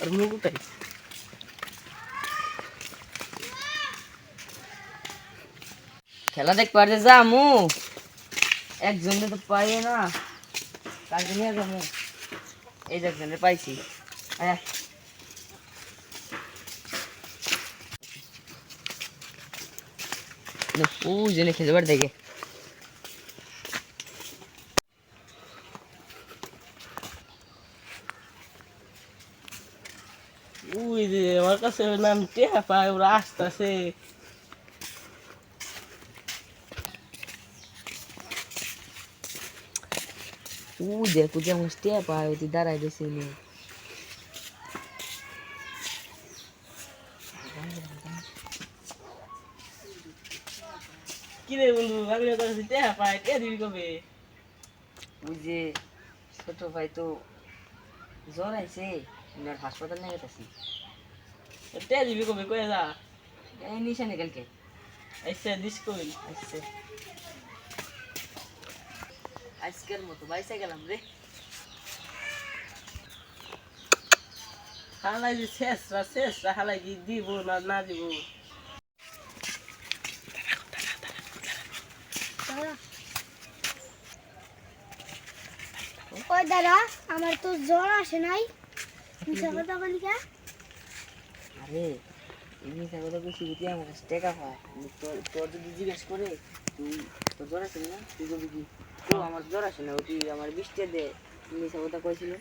আর উঠাই খেলা দেখ পারতে যা মু একজনে তো পাই না কালকে নিয়ে যাব। এই একজনে পাইছি। আয়। ও, জেনে খেতে পারে দেখে। উই যে আমার কাছে নাম টেহা পায় ওরা আসতেছে ও দেখো যে আমার স্টে পায় ওই দাঁড়াই রয়েছে নি কি রে বন্ধু আমি ওর কাছে টেহা পাই টেহা দিবি কবে ওই যে ছোট ভাই তো জ্বর আইছে ওনার হাসপাতাল নিয়ে গেছি? টেহা দিবি কবে কয়ে যা? এই নিশানে কালকে। আইসা দিস কই আসছে আজকের মতো বাইসে গেলাম রে। হালাই যে শেষরা শেষরা হালাই কি দিব না না দিব? দাদা আমার তো জ্বর আসে নাই। মিশা কথা বলি কে আরে এমনি কথা বলছি যদি আমার কাছে টাকা পায়। তোর তোর যদি জিজ্ঞেস করে তুই তোর জ্বর আছে না? তুই বলবি কি? তো আমার জ্বর আছে না? ওটি আমার বৃষ্টি দে মিশা কথা কয়েছিল